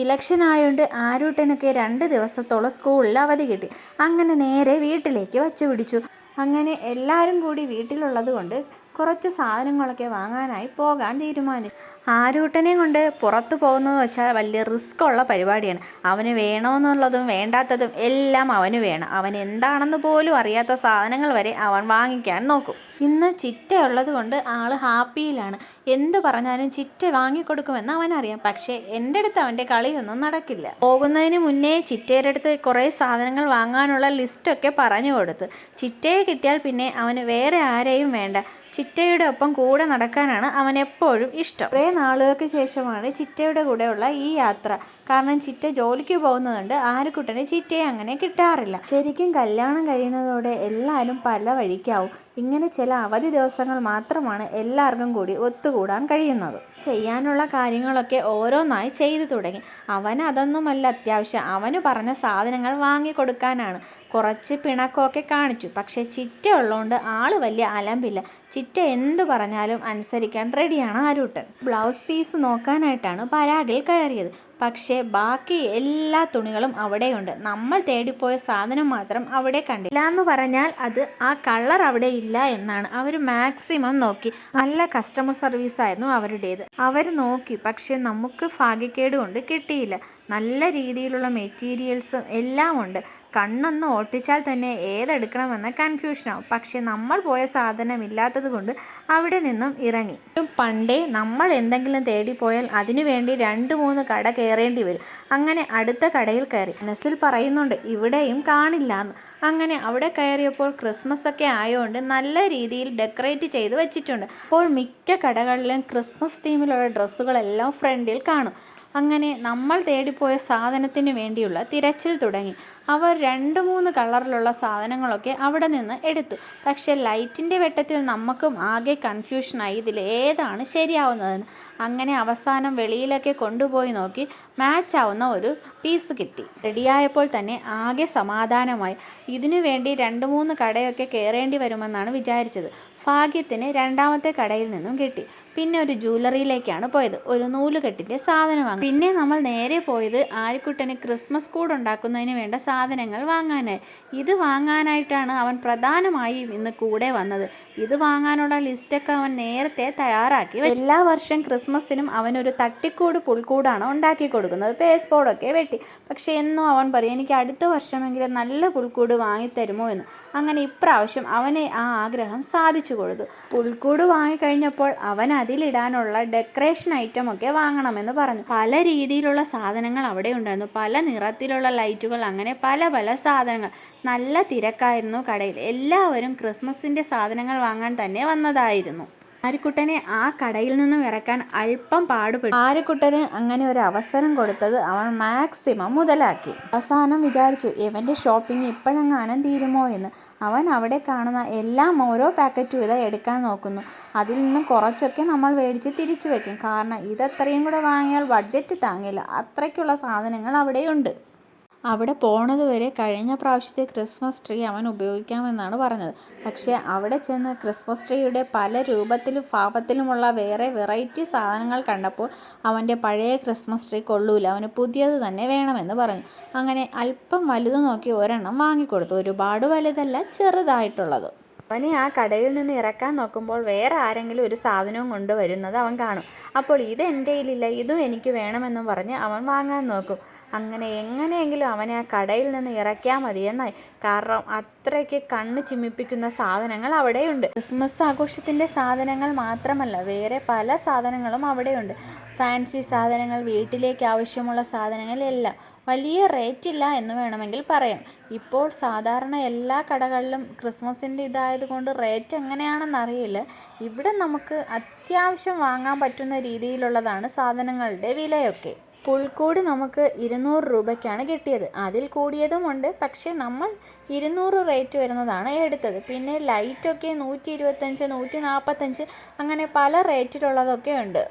Election ആയതുകൊണ്ട് ആരൂട്ടനൊക്കെ രണ്ട് ദിവസത്തോളം സ്കൂളിൽ അവധി കിട്ടി. അങ്ങനെ നേരെ വീട്ടിലേക്ക് വച്ചു പിടിച്ചു. അങ്ങനെ എല്ലാവരും കൂടി വീട്ടിലുള്ളത് കൊണ്ട് കുറച്ച് സാധനങ്ങളൊക്കെ വാങ്ങാനായി പോകാൻ തീരുമാനിച്ചു. ആരൂട്ടനെയും കൊണ്ട് പുറത്തു പോകുന്നത് വെച്ചാൽ വലിയ റിസ്ക് ഉള്ള പരിപാടിയാണ്. അവന് വേണമെന്നുള്ളതും വേണ്ടാത്തതും എല്ലാം അവന് വേണം. അവൻ എന്താണെന്ന് പോലും അറിയാത്ത സാധനങ്ങൾ വരെ അവൻ വാങ്ങിക്കാൻ നോക്കും. ഇന്ന് ചിറ്റ ഉള്ളത് കൊണ്ട് ആൾ ഹാപ്പിയിലാണ്. എന്ത് പറഞ്ഞാലും ചിറ്റ വാങ്ങിക്കൊടുക്കുമെന്ന് അവനറിയാം. പക്ഷേ എന്റെ അടുത്ത് അവന്റെ കളിയൊന്നും നടക്കില്ല. പോകുന്നതിന് മുന്നേ ചിറ്റയുടെ അടുത്ത് കുറേ സാധനങ്ങൾ വാങ്ങാനുള്ള ലിസ്റ്റൊക്കെ പറഞ്ഞു കൊടുത്തു. ചിറ്റയെ കിട്ടിയാൽ പിന്നെ അവന് വേറെ ആരെയും വേണ്ട. ചിറ്റയുടെ ഒപ്പം കൂടെ നടക്കാനാണ് അവൻ എപ്പോഴും ഇഷ്ടം. കുറേ നാളുകൾക്ക് ശേഷമാണ് ചിറ്റയുടെ കൂടെയുള്ള ഈ യാത്ര. കാരണം ചിറ്റ ജോലിക്ക് പോകുന്നതുകൊണ്ട് ആരുക്കുട്ടന് ചിറ്റയെ അങ്ങനെ കിട്ടാറില്ല. ശരിക്കും കല്യാണം കഴിയുന്നതോടെ എല്ലാവരും പല വഴിക്കാവും. ഇങ്ങനെ ചില അവധി ദിവസങ്ങൾ മാത്രമാണ് എല്ലാവർക്കും കൂടി ഒത്തുകൂടാൻ കഴിയുന്നത്. ചെയ്യാനുള്ള കാര്യങ്ങളൊക്കെ ഓരോന്നായി ചെയ്തു തുടങ്ങി. അവൻ അതൊന്നുമല്ല അത്യാവശ്യം. അവന് പറഞ്ഞ സാധനങ്ങൾ വാങ്ങിക്കൊടുക്കാനാണ്. കുറച്ച് പിണക്കമൊക്കെ കാണിച്ചു. പക്ഷേ ചിറ്റ ഉള്ളതുകൊണ്ട് ആൾ വലിയ അലമ്പില്ല. ചിറ്റ എന്ത് പറഞ്ഞാലും അനുസരിക്കാൻ റെഡിയാണ് ആരൂട്ടൻ ബ്ലൗസ് പീസ് നോക്കാനായിട്ടാണ് പരാഗിൽ കയറിയത്. പക്ഷേ ബാക്കി എല്ലാ തുണികളും അവിടെയുണ്ട്. നമ്മൾ തേടിപ്പോയ സാധനം മാത്രം അവിടെ കണ്ടില്ല. എന്ന് പറഞ്ഞാൽ അത് ആ കളർ അവിടെ ഇല്ല എന്നാണ് അവർ മാക്സിമം നോക്കി. നല്ല കസ്റ്റമർ സർവീസ് ആയിരുന്നു അവരുടേത്. അവർ നോക്കി. പക്ഷെ നമുക്ക് ഭാഗ്യക്കേട് കൊണ്ട് കിട്ടിയില്ല. നല്ല രീതിയിലുള്ള മെറ്റീരിയൽസും എല്ലാം ഉണ്ട്. കണ്ണൊന്ന് ഓട്ടിച്ചാൽ തന്നെ ഏതെടുക്കണമെന്ന കൺഫ്യൂഷനാവും പക്ഷെ നമ്മൾ പോയ സാധനം ഇല്ലാത്തത് കൊണ്ട് അവിടെ നിന്നും ഇറങ്ങി. പണ്ടേ നമ്മൾ എന്തെങ്കിലും തേടി പോയാൽ അതിനു വേണ്ടി രണ്ട് മൂന്ന് കട കയറേണ്ടി വരും. അങ്ങനെ അടുത്ത കടയിൽ കയറി. മനസ്സിൽ പറയുന്നുണ്ട് ഇവിടെയും കാണില്ല എന്ന് അങ്ങനെ അവിടെ കയറിയപ്പോൾ ക്രിസ്മസ് ഒക്കെ ആയതുകൊണ്ട് നല്ല രീതിയിൽ ഡെക്കറേറ്റ് ചെയ്ത് വെച്ചിട്ടുണ്ട്. അപ്പോൾ മിക്ക കടകളിലും ക്രിസ്മസ് തീമിലുള്ള ഡ്രസ്സുകളെല്ലാം ഫ്രണ്ടിൽ കാണും. അങ്ങനെ നമ്മൾ തേടിപ്പോയ സാധനത്തിന് വേണ്ടിയുള്ള തിരച്ചിൽ തുടങ്ങി. അവർ രണ്ട് മൂന്ന് കളറിലുള്ള സാധനങ്ങളൊക്കെ അവിടെ നിന്ന് എടുത്തു. പക്ഷേ ലൈറ്റിന്റെ വെട്ടത്തിൽ നമുക്കും ആകെ കൺഫ്യൂഷനായി ഇതിൽ ഏതാണ് ശരിയാവുന്നതെന്ന്. അങ്ങനെ അവസാനം വെളിയിലൊക്കെ കൊണ്ടുപോയി നോക്കി മാച്ച് ആവുന്ന ഒരു പീസ് കിട്ടി. റെഡിയായപ്പോൾ തന്നെ ആകെ സമാധാനമായി. ഇതിനു വേണ്ടി രണ്ട് മൂന്ന് കടയൊക്കെ കയറേണ്ടി വരുമെന്നാണ് വിചാരിച്ചത്. ഭാഗ്യത്തിന് രണ്ടാമത്തെ കടയിൽ നിന്നും കിട്ടി. പിന്നെ ഒരു ജ്വല്ലറിയിലേക്കാണ് പോയത്. ഒരു നൂലുകെട്ടിന്റെ സാധനം വാങ്ങി പിന്നെ നമ്മൾ നേരെ പോയത് ആരിക്കുട്ടന് ക്രിസ്മസ് കൂട് ഉണ്ടാക്കുന്നതിന് വേണ്ട സാധനങ്ങൾ വാങ്ങാനായി ഇത് വാങ്ങാനായിട്ടാണ് അവൻ പ്രധാനമായും ഇന്ന് കൂടെ വന്നത്. ഇത് വാങ്ങാനുള്ള ലിസ്റ്റൊക്കെ അവൻ നേരത്തെ തയ്യാറാക്കി എല്ലാ വർഷം ക്രിസ്മസിനും അവനൊരു തട്ടിക്കൂട് പുൽക്കൂടാണ് ഉണ്ടാക്കി കൊടുക്കുന്നത്. പേസ് വെട്ടി. പക്ഷേ എന്നും അവൻ പറയും എനിക്ക് അടുത്ത വർഷമെങ്കിലും നല്ല പുൽക്കൂട് വാങ്ങിത്തരുമോ എന്ന്. അങ്ങനെ ഇപ്രാവശ്യം അവനെ ആ ആഗ്രഹം സാധിച്ചു കൊടുത്തു. പുൽക്കൂട് വാങ്ങിക്കഴിഞ്ഞപ്പോൾ അവൻ അതിലിടാനുള്ള ഡെക്കറേഷൻ ഐറ്റം ഒക്കെ വാങ്ങണമെന്ന് പറഞ്ഞു. പല രീതിയിലുള്ള സാധനങ്ങൾ അവിടെ ഉണ്ടായിരുന്നു. പല നിറത്തിലുള്ള ലൈറ്റുകൾ അങ്ങനെ പല പല സാധനങ്ങൾ. നല്ല തിരക്കായിരുന്നു കടയിൽ. എല്ലാവരും ക്രിസ്മസിന്റെ സാധനങ്ങൾ വാങ്ങാൻ തന്നെ വന്നതായിരുന്നു. ആര്യക്കുട്ടനെ ആ കടയിൽ നിന്നും ഇറക്കാൻ അല്പം പാടുപെട്ടു. ആര്യക്കുട്ടന് അങ്ങനെ ഒരു അവസരം കൊടുത്തത് അവൻ മാക്സിമം മുതലാക്കി. അവസാനം വിചാരിച്ചു ഇവന്റെ ഷോപ്പിംഗ് ഇപ്പോഴെങ്ങാനും തീരുമോ എന്ന്. അവൻ അവിടെ കാണുന്ന എല്ലാം ഓരോ പാക്കറ്റ് വീതം എടുക്കാൻ നോക്കുന്നു. അതിൽ നിന്ന് കുറച്ചൊക്കെ നമ്മൾ മേടിച്ച് തിരിച്ചു വയ്ക്കും കാരണം ഇതത്രയും കൂടെ വാങ്ങിയാൽ ബഡ്ജറ്റ് താങ്ങില്ല. അത്രയ്ക്കുള്ള സാധനങ്ങൾ അവിടെയുണ്ട്. അവിടെ പോണതുവരെ കഴിഞ്ഞ പ്രാവശ്യത്തെ ക്രിസ്മസ് ട്രീ അവൻ ഉപയോഗിക്കാമെന്നാണ് പറഞ്ഞത്. പക്ഷേ അവിടെ ചെന്ന് ക്രിസ്മസ് ട്രീയുടെ പല രൂപത്തിലും ഭാവത്തിലുമുള്ള വേറെ വെറൈറ്റി സാധനങ്ങൾ കണ്ടപ്പോൾ അവന്റെ പഴയ ക്രിസ്മസ് ട്രീ കൊള്ളൂല. അവന് പുതിയത് തന്നെ വേണമെന്ന് പറഞ്ഞു. അങ്ങനെ അല്പം വലുത് നോക്കി ഒരെണ്ണം വാങ്ങിക്കൊടുത്തു. ഒരുപാട് വലുതല്ല ചെറുതായിട്ടുള്ളത്. അവനെ ആ കടയിൽ നിന്ന് ഇറക്കാൻ നോക്കുമ്പോൾ വേറെ ആരെങ്കിലും ഒരു സാധനവും കൊണ്ടുവരുന്നത് അവൻ കാണും. അപ്പോൾ ഇത് എന്റെ കയ്യിലില്ല ഇതും എനിക്ക് വേണമെന്നും പറഞ്ഞ് അവൻ വാങ്ങാൻ നോക്കും. അങ്ങനെ എങ്ങനെയെങ്കിലും അവനെ ആ കടയിൽ നിന്ന് ഇറക്കിയാൽ മതിയെന്നായി കാരണം അത്രയ്ക്ക് കണ്ണ് ചിമ്മിപ്പിക്കുന്ന സാധനങ്ങൾ അവിടെയുണ്ട്. ക്രിസ്മസ് ആഘോഷത്തിന്റെ സാധനങ്ങൾ മാത്രമല്ല വേറെ പല സാധനങ്ങളും അവിടെയുണ്ട്. ഫാൻസി സാധനങ്ങൾ വീട്ടിലേക്ക് ആവശ്യമുള്ള സാധനങ്ങൾ എല്ലാം. വലിയ റേറ്റ് ഇല്ല എന്ന് വേണമെങ്കിൽ പറയാം. ഇപ്പോൾ സാധാരണ എല്ലാ കടകളിലും ക്രിസ്മസിന്റെ ഇതായതുകൊണ്ട് റേറ്റ് എങ്ങനെയാണെന്ന് അറിയില്ല. ഇവിടെ നമുക്ക് അത്യാവശ്യം വാങ്ങാൻ പറ്റുന്ന രീതിയിലുള്ളതാണ് സാധനങ്ങളുടെ വിലയൊക്കെ. പുൽക്കൂട് നമുക്ക് ഇരുന്നൂറ് രൂപയ്ക്കാണ് കിട്ടിയത്. അതിൽ കൂടിയതുമുണ്ട് പക്ഷേ നമ്മൾ ഇരുന്നൂറ് റേറ്റ് വരുന്നതാണ് എടുത്തത്. പിന്നെ ലൈറ്റൊക്കെ നൂറ്റി ഇരുപത്തഞ്ച് നൂറ്റി നാൽപ്പത്തഞ്ച് അങ്ങനെ പല റേറ്റിലുള്ളതൊക്കെ ഉണ്ട്.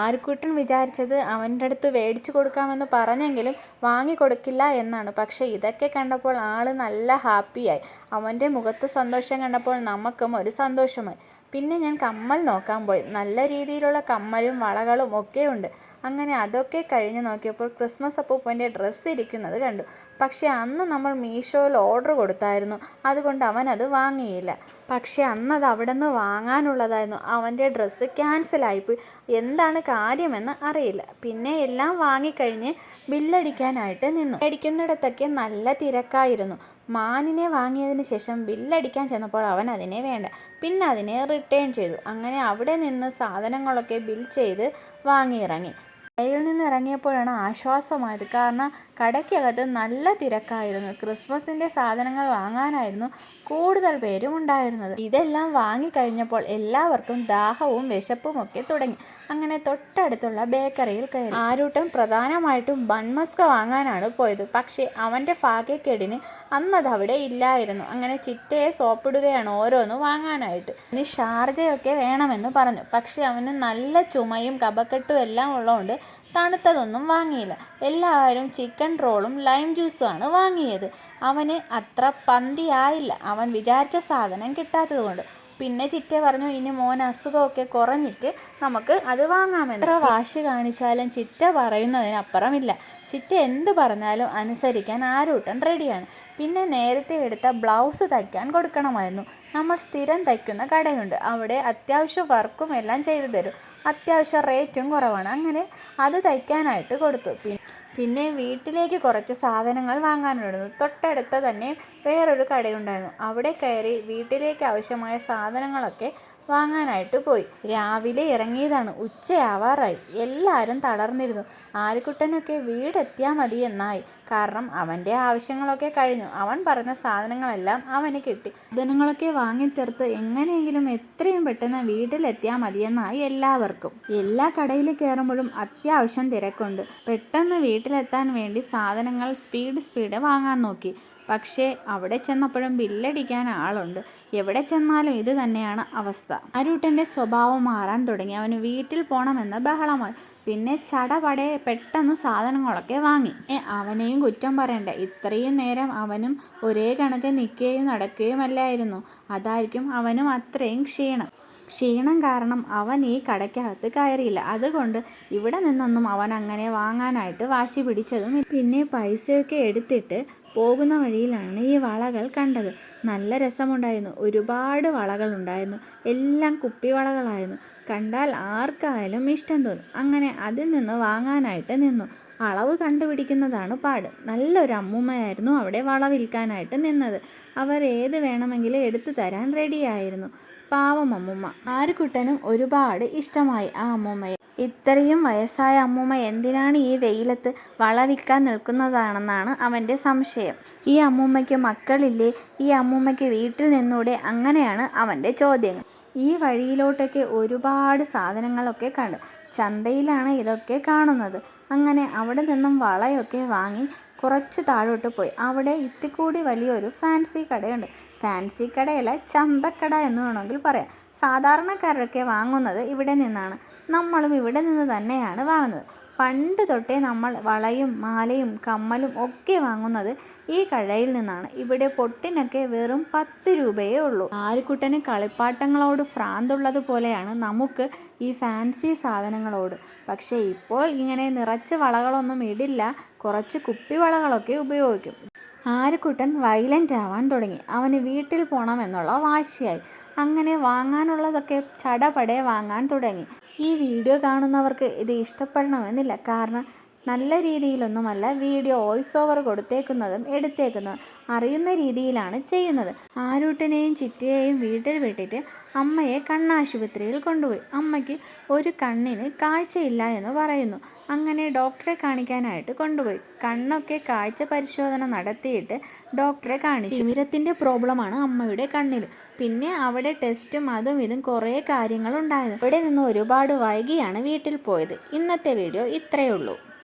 ആർക്കുട്ടൻ വിചാരിച്ചത് അവന്റെ അടുത്ത് മേടിച്ചു കൊടുക്കാമെന്ന് പറഞ്ഞെങ്കിലും വാങ്ങി കൊടുക്കില്ല എന്നാണ്. പക്ഷേ ഇതൊക്കെ കണ്ടപ്പോൾ ആൾ നല്ല ഹാപ്പിയായി അവന്റെ മുഖത്ത് സന്തോഷം കണ്ടപ്പോൾ നമുക്കും ഒരു സന്തോഷമായി. പിന്നെ ഞാൻ കമ്മൽ നോക്കാൻ പോയി. നല്ല രീതിയിലുള്ള കമ്മലും വളകളും ഒക്കെ ഉണ്ട്. അങ്ങനെ അതൊക്കെ കഴിഞ്ഞ് നോക്കിയപ്പോൾ ക്രിസ്മസ് അപ്പൂപ്പന്റെ ഡ്രസ്സ് ഇരിക്കുന്നത് കണ്ടു. പക്ഷേ അന്ന് നമ്മൾ മീഷോയിൽ ഓർഡർ കൊടുത്തായിരുന്നു. അതുകൊണ്ട് അവൻ അത് വാങ്ങിയില്ല. പക്ഷേ അന്നത് അവിടെ നിന്ന് വാങ്ങാനുള്ളതായിരുന്നു. അവന്റെ ഡ്രസ്സ് ക്യാൻസലായിപ്പോയി. എന്താണ് കാര്യമെന്ന് അറിയില്ല. പിന്നെ എല്ലാം വാങ്ങിക്കഴിഞ്ഞ് ബില്ലടിക്കാനായിട്ട് നിന്നു. അടിക്കുന്നിടത്തൊക്കെ നല്ല തിരക്കായിരുന്നു. മാനിനെ വാങ്ങിയതിന് ശേഷം ബില്ലടിക്കാൻ ചെന്നപ്പോൾ അവൻ അതിനെ വേണ്ട. പിന്നെ അതിനെ റിട്ടേൺ ചെയ്തു. അങ്ങനെ അവിടെ നിന്ന് സാധനങ്ങളൊക്കെ ബിൽ ചെയ്ത് വാങ്ങിയിറങ്ങി. കടയിൽ നിന്ന് ഇറങ്ങിയപ്പോഴാണ് ആശ്വാസമായത്. കാരണം കടയ്ക്കകത്ത് നല്ല തിരക്കായിരുന്നു. ക്രിസ്മസിന്റെ സാധനങ്ങൾ വാങ്ങാനായിരുന്നു കൂടുതൽ പേരും ഉണ്ടായിരുന്നത്. ഇതെല്ലാം വാങ്ങിക്കഴിഞ്ഞപ്പോൾ എല്ലാവർക്കും ദാഹവും വിശപ്പും ഒക്കെ തുടങ്ങി. അങ്ങനെ തൊട്ടടുത്തുള്ള ബേക്കറിയിൽ കയറി. ആരൂട്ടം പ്രധാനമായിട്ടും ബൺമസ്ക വാങ്ങാനാണ് പോയത്. പക്ഷേ അവന്റെ ഭാഗ്യക്കേടിന് അന്നത് അവിടെ ഇല്ലായിരുന്നു. അങ്ങനെ ചിറ്റയെ സോപ്പിടുകയാണ് ഓരോന്ന് വാങ്ങാനായിട്ട്. ഇനി ഷാർജയൊക്കെ വേണമെന്ന് പറഞ്ഞു. പക്ഷേ അവന് നല്ല ചുമയും കപക്കെട്ടും എല്ലാം ഉള്ളതുകൊണ്ട് തണുത്തതൊന്നും വാങ്ങിയില്ല. എല്ലാവരും ചിക്കൻ റോളും ലൈം ജ്യൂസുമാണ് വാങ്ങിയത്. അവന് അത്ര പന്തിയായില്ല. അവൻ വിചാരിച്ച സാധനം കിട്ടാത്തതുകൊണ്ട് പിന്നെ ചിറ്റ പറഞ്ഞു ഇനി മോൻ അസുഖമൊക്കെ കുറഞ്ഞിട്ട് നമുക്ക് അത് വാങ്ങാമെന്ന്. എത്ര വാശി കാണിച്ചാലും ചിറ്റ പറയുന്നതിനപ്പുറമില്ല. ചിറ്റ എന്ത് പറഞ്ഞാലും അനുസരിക്കാൻ ആരൂട്ടൻ റെഡിയാണ് പിന്നെ നേരത്തെ എടുത്ത ബ്ലൗസ് തയ്ക്കാൻ കൊടുക്കണമായിരുന്നു. നമ്മൾ സ്ഥിരം തയ്ക്കുന്ന കടയുണ്ട്. അവിടെ അത്യാവശ്യം വർക്കും എല്ലാം ചെയ്തു തരും. അത്യാവശ്യം റേറ്റും കുറവാണ്. അങ്ങനെ അത് തയ്ക്കാനായിട്ട് കൊടുത്തു. പിന്നെ വീട്ടിലേക്ക് കുറച്ച് സാധനങ്ങൾ വാങ്ങാനുണ്ടായിരുന്നു. തൊട്ടടുത്ത് തന്നെ വേറൊരു കടയുണ്ടായിരുന്നു. അവിടെ കയറി വീട്ടിലേക്ക് ആവശ്യമായ സാധനങ്ങളൊക്കെ വാങ്ങാനായിട്ട് പോയി. രാവിലെ ഇറങ്ങിയതാണ്. ഉച്ചയാവാറായി. എല്ലാവരും തളർന്നിരുന്നു. ആരുക്കുട്ടനൊക്കെ വീടെത്തിയാൽ മതി എന്നായി. കാരണം അവന്റെ ആവശ്യങ്ങളൊക്കെ കഴിഞ്ഞു. അവൻ പറഞ്ഞ സാധനങ്ങളെല്ലാം അവന് കിട്ടി. സാധനങ്ങളൊക്കെ വാങ്ങിത്തീർത്ത് എങ്ങനെയെങ്കിലും എത്രയും പെട്ടെന്ന് വീട്ടിലെത്തിയാൽ മതിയെന്നായി എല്ലാവർക്കും. എല്ലാ കടയിൽ കയറുമ്പോഴും അത്യാവശ്യം തിരക്കുണ്ട്. പെട്ടെന്ന് വീട്ടിലെത്താൻ വേണ്ടി സാധനങ്ങൾ സ്പീഡ് സ്പീഡ് വാങ്ങാൻ നോക്കി. പക്ഷേ അവിടെ ചെന്നപ്പോഴും ബില്ലടിക്കാൻ ആളുണ്ട്. എവിടെ ചെന്നാലും ഇത് തന്നെയാണ് അവസ്ഥ. അരൂട്ടന്റെ സ്വഭാവം മാറാൻ തുടങ്ങി. അവന് വീട്ടിൽ പോകണമെന്ന് ബഹളമായി. പിന്നെ ചടപടെ പെട്ടെന്ന് സാധനങ്ങളൊക്കെ വാങ്ങി. അവനെയും കുറ്റം പറയണ്ട. ഇത്രയും നേരം അവനും ഒരേ കണക്ക് നിൽക്കുകയും നടക്കുകയും അല്ലായിരുന്നു അതായിരിക്കും അവനും അത്രയും ക്ഷീണം. ക്ഷീണം കാരണം അവൻ ഈ കടയ്ക്കകത്ത് കയറിയില്ല. അതുകൊണ്ട് ഇവിടെ നിന്നൊന്നും അവൻ അങ്ങനെ വാങ്ങാനായിട്ട് വാശി പിടിച്ചതും പിന്നെ പൈസയൊക്കെ എടുത്തിട്ട് പോകുന്ന വഴിയിലാണ് ഈ വളകൾ കണ്ടത്. നല്ല രസമുണ്ടായിരുന്നു. ഒരുപാട് വളകളുണ്ടായിരുന്നു. എല്ലാം കുപ്പി വളകളായിരുന്നു കണ്ടാൽ ആർക്കായാലും ഇഷ്ടം തോന്നും. അങ്ങനെ അതിൽ നിന്ന് വാങ്ങാനായിട്ട് നിന്നു. അളവ് കണ്ടുപിടിക്കുന്നതാണ് പാട്. നല്ലൊരു അമ്മൂമ്മയായിരുന്നു അവിടെ വള വിൽക്കാനായിട്ട് നിന്നത്. അവർ ഏത് വേണമെങ്കിലും എടുത്തു തരാൻ റെഡിയായിരുന്നു. പാവം അമ്മൂമ്മ. ആരുക്കുട്ടനും ഒരുപാട് ഇഷ്ടമായി ആ അമ്മൂമ്മയെ. ഇത്രയും വയസ്സായ അമ്മൂമ്മ എന്തിനാണ് ഈ വെയിലത്ത് വള വിൽക്കാൻ നിൽക്കുന്നതാണെന്നാണ് അവന്റെ സംശയം. ഈ അമ്മൂമ്മയ്ക്ക് മക്കളില്ലേ? ഈ അമ്മൂമ്മയ്ക്ക് വീട്ടിൽ നിന്നൂടെ? അങ്ങനെയാണ് അവന്റെ ചോദ്യങ്ങൾ. ഈ വഴിയിലോട്ടൊക്കെ ഒരുപാട് സാധനങ്ങളൊക്കെ കണ്ടു. ചന്തയിലാണ് ഇതൊക്കെ കാണുന്നത്. അങ്ങനെ അവിടെ നിന്നും വളയൊക്കെ വാങ്ങി കുറച്ച് താഴോട്ട് പോയി. അവിടെ ഇത്തിക്കൂടി വലിയൊരു ഫാൻസി കടയുണ്ട്. ഫാൻസി കടയല്ല ചന്തക്കട എന്ന് വേണമെങ്കിൽ പറയാം. സാധാരണക്കാരൊക്കെ വാങ്ങുന്നത് ഇവിടെ നിന്നാണ്. നമ്മളും ഇവിടെ നിന്ന് തന്നെയാണ് വാങ്ങുന്നത്. പണ്ട് തൊട്ടേ നമ്മൾ വളയും മാലയും കമ്മലും ഒക്കെ വാങ്ങുന്നത് ഈ കഴയിൽ നിന്നാണ്. ഇവിടെ പൊട്ടിനൊക്കെ വെറും പത്ത് രൂപയേ ഉള്ളൂ. ആരുക്കുട്ടന് കളിപ്പാട്ടങ്ങളോട് ഭ്രാന്തുള്ളത് പോലെയാണ് നമുക്ക് ഈ ഫാൻസി സാധനങ്ങളോട്. പക്ഷേ ഇപ്പോൾ ഇങ്ങനെ നിറച്ച് വളകളൊന്നും ഇടില്ല. കുറച്ച് കുപ്പി വളകളൊക്കെ ഉപയോഗിക്കും. ആരുക്കുട്ടൻ വയലന്റ് ആവാൻ തുടങ്ങി. അവന് വീട്ടിൽ പോകണമെന്നുള്ള വാശിയായി. അങ്ങനെ വാങ്ങാനുള്ളതൊക്കെ ചടപടെ വാങ്ങാൻ തുടങ്ങി. ഈ വീഡിയോ കാണുന്നവർക്ക് ഇത് ഇഷ്ടപ്പെടണമെന്നില്ല. കാരണം നല്ല രീതിയിലൊന്നുമല്ല വീഡിയോ വോയിസ് ഓവർ കൊടുത്തേക്കുന്നതും എടുത്തേക്കുന്നതും അറിയുന്ന രീതിയിലാണ് ചെയ്യുന്നത്. ആരൂട്ടിനെയും ചിറ്റയെയും വീട്ടിൽ വിട്ടിട്ട് അമ്മയെ കണ്ണാശുപത്രിയിൽ കൊണ്ടുപോയി. അമ്മയ്ക്ക് ഒരു കണ്ണിന് കാഴ്ചയില്ല എന്ന് പറയുന്നു. അങ്ങനെ ഡോക്ടറെ കാണിക്കാനായിട്ട് കൊണ്ടുപോയി. കണ്ണൊക്കെ കാഴ്ച പരിശോധന നടത്തിയിട്ട് ഡോക്ടറെ കാണിച്ചു. തിമിരത്തിന്റെ പ്രോബ്ലമാണ് അമ്മയുടെ കണ്ണിൽ പിന്നെ അവിടെ ടെസ്റ്റും അതും ഇതും കുറേ കാര്യങ്ങളുണ്ടായിരുന്നു. ഇവിടെ നിന്ന് ഒരുപാട് വൈകിയാണ് വീട്ടിൽ പോയത്. ഇന്നത്തെ വീഡിയോ ഇത്രയേ ഉള്ളൂ.